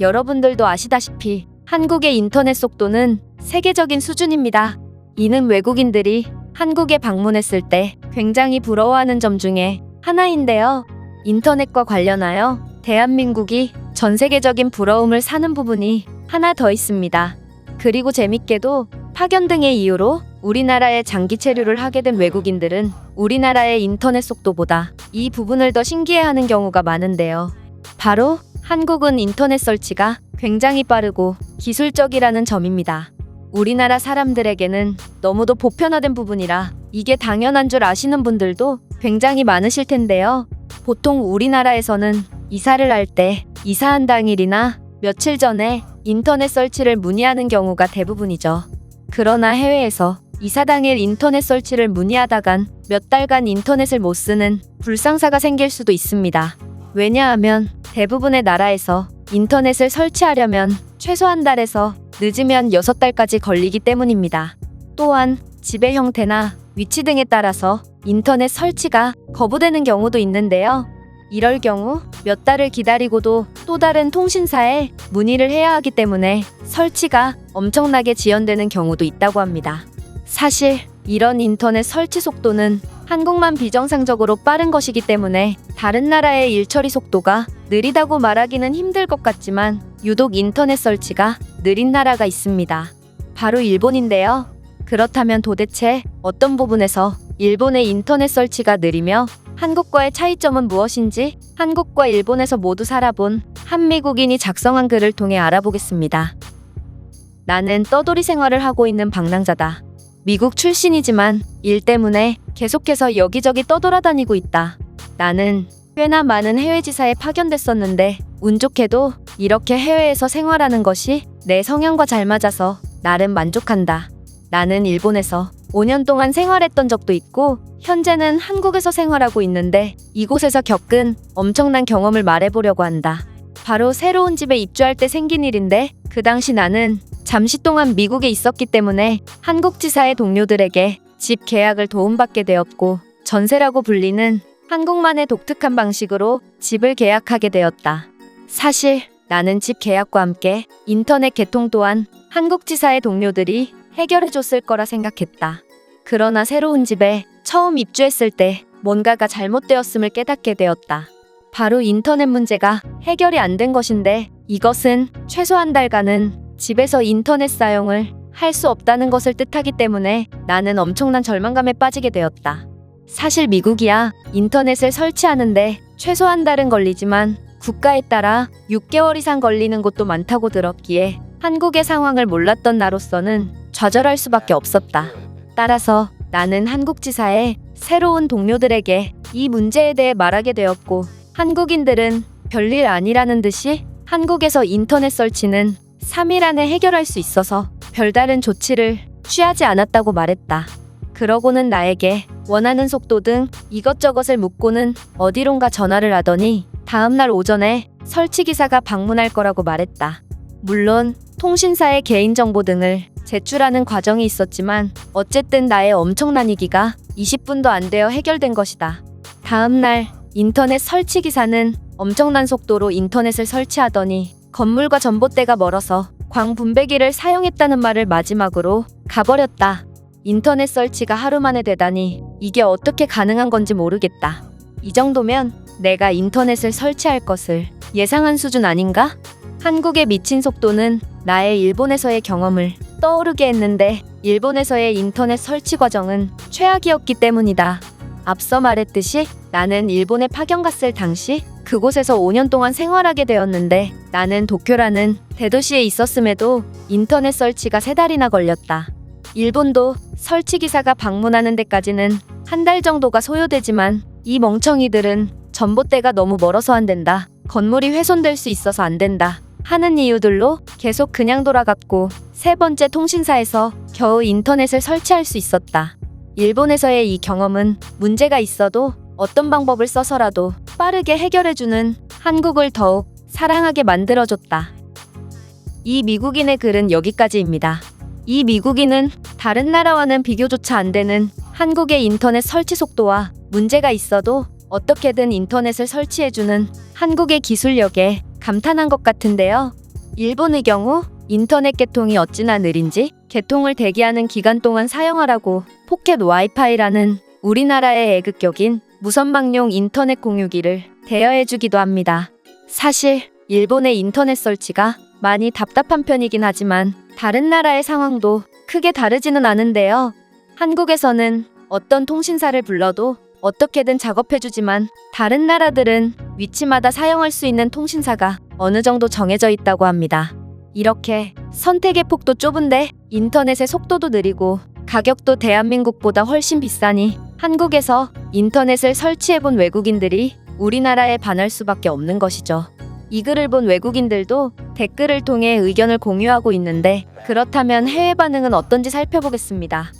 여러분들도 아시다시피 한국의 인터넷 속도는 세계적인 수준입니다. 이는 외국인들이 한국에 방문했을 때 굉장히 부러워하는 점 중에 하나인데요. 인터넷과 관련하여 대한민국이 전 세계적인 부러움을 사는 부분이 하나 더 있습니다. 그리고 재밌게도 파견 등의 이유로 우리나라에 장기 체류를 하게 된 외국인들은 우리나라의 인터넷 속도보다 이 부분을 더 신기해하는 경우가 많은데요. 바로 한국은 인터넷 설치가 굉장히 빠르고 기술적이라는 점입니다. 우리나라 사람들에게는 너무도 보편화된 부분이라 이게 당연한 줄 아시는 분들도 굉장히 많으실 텐데요. 보통 우리나라에서는 이사를 할 때 이사한 당일이나 며칠 전에 인터넷 설치를 문의하는 경우가 대부분이죠. 그러나 해외에서 이사 당일 인터넷 설치를 문의하다간 몇 달간 인터넷을 못 쓰는 불상사가 생길 수도 있습니다. 왜냐하면 대부분의 나라에서 인터넷을 설치하려면 최소 한 달에서 늦으면 6달까지 걸리기 때문입니다. 또한 집의 형태나 위치 등에 따라서 인터넷 설치가 거부되는 경우도 있는데요. 이럴 경우 몇 달을 기다리고도 또 다른 통신사에 문의를 해야 하기 때문에 설치가 엄청나게 지연되는 경우도 있다고 합니다. 사실 이런 인터넷 설치 속도는 한국만 비정상적으로 빠른 것이기 때문에 다른 나라의 일처리 속도가 느리다고 말하기는 힘들 것 같지만 유독 인터넷 설치가 느린 나라가 있습니다. 바로 일본인데요. 그렇다면 도대체 어떤 부분에서 일본의 인터넷 설치가 느리며 한국과의 차이점은 무엇인지 한국과 일본에서 모두 살아본 한미국인이 작성한 글을 통해 알아보겠습니다. 나는 떠돌이 생활을 하고 있는 방랑자다. 미국 출신이지만 일 때문에 계속해서 여기저기 떠돌아다니고 있다. 나는 꽤나 많은 해외 지사에 파견됐었는데 운 좋게도 이렇게 해외에서 생활하는 것이 내 성향과 잘 맞아서 나름 만족한다. 나는 일본에서 5년 동안 생활했던 적도 있고 현재는 한국에서 생활하고 있는데 이곳에서 겪은 엄청난 경험을 말해보려고 한다. 바로 새로운 집에 입주할 때 생긴 일인데 그 당시 나는 잠시 동안 미국에 있었기 때문에 한국 지사의 동료들에게 집 계약을 도움받게 되었고 전세라고 불리는 한국만의 독특한 방식으로 집을 계약하게 되었다. 사실 나는 집 계약과 함께 인터넷 개통 또한 한국 지사의 동료들이 해결해 줬을 거라 생각했다. 그러나 새로운 집에 처음 입주했을 때 뭔가가 잘못되었음을 깨닫게 되었다. 바로 인터넷 문제가 해결이 안 된 것인데 이것은 최소 한 달간은 집에서 인터넷 사용을 할 수 없다는 것을 뜻하기 때문에 나는 엄청난 절망감에 빠지게 되었다. 사실 미국이야 인터넷을 설치하는데 최소 한 달은 걸리지만 국가에 따라 6개월 이상 걸리는 곳도 많다고 들었기에 한국의 상황을 몰랐던 나로서는 좌절할 수밖에 없었다. 따라서 나는 한국지사에 새로운 동료들에게 이 문제에 대해 말하게 되었고 한국인들은 별일 아니라는 듯이 한국에서 인터넷 설치는 3일 안에 해결할 수 있어서 별다른 조치를 취하지 않았다고 말했다. 그러고는 나에게 원하는 속도 등 이것저것을 묻고는 어디론가 전화를 하더니 다음날 오전에 설치기사가 방문할 거라고 말했다. 물론 통신사의 개인정보 등을 제출하는 과정이 있었지만 어쨌든 나의 엄청난 위기가 20분도 안 되어 해결된 것이다. 다음날 인터넷 설치 기사는 엄청난 속도로 인터넷을 설치하더니 건물과 전봇대가 멀어서 광분배기를 사용했다는 말을 마지막으로 가버렸다. 인터넷 설치가 하루 만에 되다니 이게 어떻게 가능한 건지 모르겠다. 이 정도면 내가 인터넷을 설치할 것을 예상한 수준 아닌가? 한국의 미친 속도는 나의 일본에서의 경험을 떠오르게 했는데 일본에서의 인터넷 설치 과정은 최악이었기 때문이다. 앞서 말했듯이 나는 일본에 파견 갔을 당시 그곳에서 5년 동안 생활하게 되었는데 나는 도쿄라는 대도시에 있었음에도 인터넷 설치가 세 달이나 걸렸다. 일본도 설치 기사가 방문하는 데까지는 한 달 정도가 소요되지만 이 멍청이들은 전봇대가 너무 멀어서 안 된다. 건물이 훼손될 수 있어서 안 된다. 하는 이유들로 계속 그냥 돌아갔고 세 번째 통신사에서 겨우 인터넷을 설치할 수 있었다. 일본에서의 이 경험은 문제가 있어도 어떤 방법을 써서라도 빠르게 해결해주는 한국을 더욱 사랑하게 만들어줬다. 이 미국인의 글은 여기까지입니다. 이 미국인은 다른 나라와는 비교조차 안 되는 한국의 인터넷 설치 속도와 문제가 있어도 어떻게든 인터넷을 설치해주는 한국의 기술력에 감탄한 것 같은데요. 일본의 경우 인터넷 개통이 어찌나 느린지 개통을 대기하는 기간 동안 사용하라고 포켓 와이파이라는 우리나라의 애극격인 무선망용 인터넷 공유기를 대여해주기도 합니다. 사실 일본의 인터넷 설치가 많이 답답한 편이긴 하지만 다른 나라의 상황도 크게 다르지는 않은데요. 한국에서는 어떤 통신사를 불러도 어떻게든 작업해주지만 다른 나라들은 위치마다 사용할 수 있는 통신사가 어느 정도 정해져 있다고 합니다. 이렇게 선택의 폭도 좁은데 인터넷의 속도도 느리고 가격도 대한민국보다 훨씬 비싸니 한국에서 인터넷을 설치해본 외국인들이 우리나라에 반할 수밖에 없는 것이죠. 이 글을 본 외국인들도 댓글을 통해 의견을 공유하고 있는데 그렇다면 해외 반응은 어떤지 살펴보겠습니다.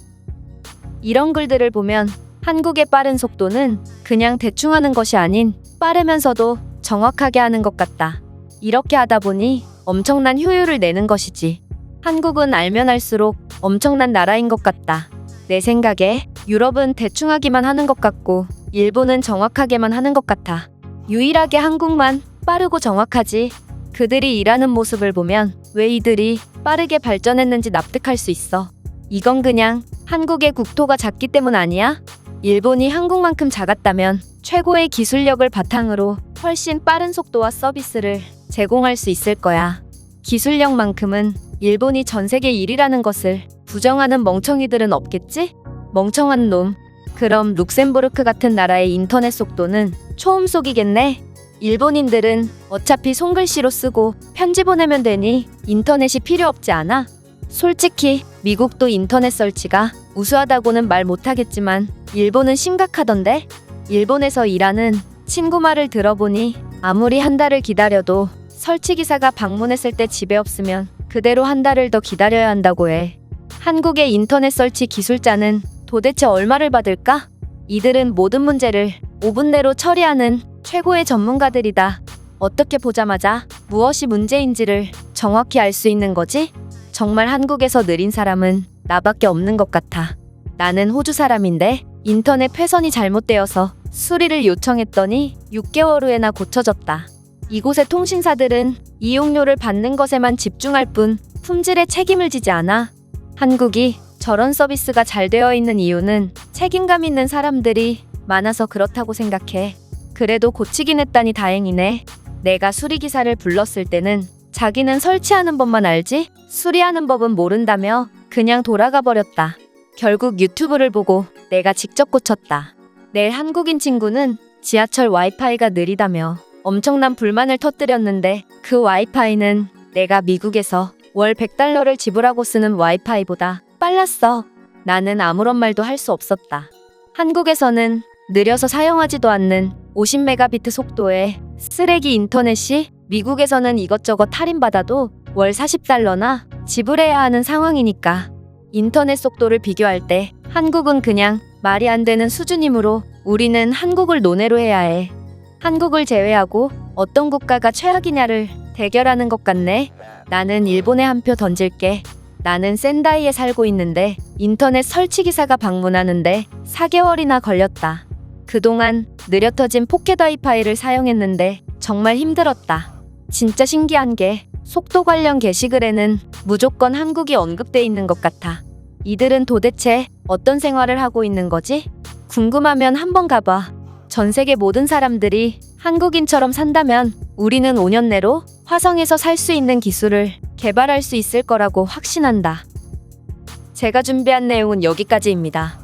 이런 글들을 보면 한국의 빠른 속도는 그냥 대충 하는 것이 아닌 빠르면서도 정확하게 하는 것 같다. 이렇게 하다 보니 엄청난 효율을 내는 것이지. 한국은 알면 할수록 엄청난 나라인 것 같다. 내 생각에 유럽은 대충 하기만 하는 것 같고 일본은 정확하게만 하는 것 같아. 유일하게 한국만 빠르고 정확하지. 그들이 일하는 모습을 보면 왜 이들이 빠르게 발전했는지 납득할 수 있어. 이건 그냥 한국의 국토가 작기 때문 아니야? 일본이 한국만큼 작았다면 최고의 기술력을 바탕으로 훨씬 빠른 속도와 서비스를 제공할 수 있을 거야. 기술력만큼은 일본이 전 세계 1위라는 것을 부정하는 멍청이들은 없겠지? 멍청한 놈. 그럼 룩셈부르크 같은 나라의 인터넷 속도는 초음속이겠네? 일본인들은 어차피 손글씨로 쓰고 편지 보내면 되니 인터넷이 필요 없지 않아? 솔직히 미국도 인터넷 설치가 우수하다고는 말 못하겠지만 일본은 심각하던데? 일본에서 일하는 친구 말을 들어보니 아무리 한 달을 기다려도 설치 기사가 방문했을 때 집에 없으면 그대로 한 달을 더 기다려야 한다고 해. 한국의 인터넷 설치 기술자는 도대체 얼마를 받을까? 이들은 모든 문제를 5분 내로 처리하는 최고의 전문가들이다. 어떻게 보자마자 무엇이 문제인지를 정확히 알 수 있는 거지? 정말 한국에서 느린 사람은 나밖에 없는 것 같아. 나는 호주 사람인데 인터넷 회선이 잘못되어서 수리를 요청했더니 6개월 후에나 고쳐졌다. 이곳의 통신사들은 이용료를 받는 것에만 집중할 뿐 품질에 책임을 지지 않아. 한국이 저런 서비스가 잘 되어 있는 이유는 책임감 있는 사람들이 많아서 그렇다고 생각해. 그래도 고치긴 했다니 다행이네. 내가 수리기사를 불렀을 때는 자기는 설치하는 법만 알지 수리하는 법은 모른다며 그냥 돌아가 버렸다. 결국 유튜브를 보고 내가 직접 고쳤다. 내 한국인 친구는 지하철 와이파이가 느리다며 엄청난 불만을 터뜨렸는데 그 와이파이는 내가 미국에서 월 100달러를 지불하고 쓰는 와이파이보다 빨랐어. 나는 아무런 말도 할 수 없었다. 한국에서는 느려서 사용하지도 않는 50메가비트 속도의 쓰레기 인터넷이 미국에서는 이것저것 할인받아도 월 40달러나 지불해야 하는 상황이니까 인터넷 속도를 비교할 때 한국은 그냥 말이 안 되는 수준이므로 우리는 한국을 논외로 해야 해. 한국을 제외하고 어떤 국가가 최악이냐를 대결하는 것 같네. 나는 일본에 한 표 던질게. 나는 센다이에 살고 있는데 인터넷 설치 기사가 방문하는데 4개월이나 걸렸다. 그동안 느려 터진 포켓 와이파이를 사용했는데 정말 힘들었다. 진짜 신기한 게 속도 관련 게시글에는 무조건 한국이 언급돼 있는 것 같아. 이들은 도대체 어떤 생활을 하고 있는 거지? 궁금하면 한번 가봐. 전 세계 모든 사람들이 한국인처럼 산다면 우리는 5년 내로 화성에서 살 수 있는 기술을 개발할 수 있을 거라고 확신한다. 제가 준비한 내용은 여기까지입니다.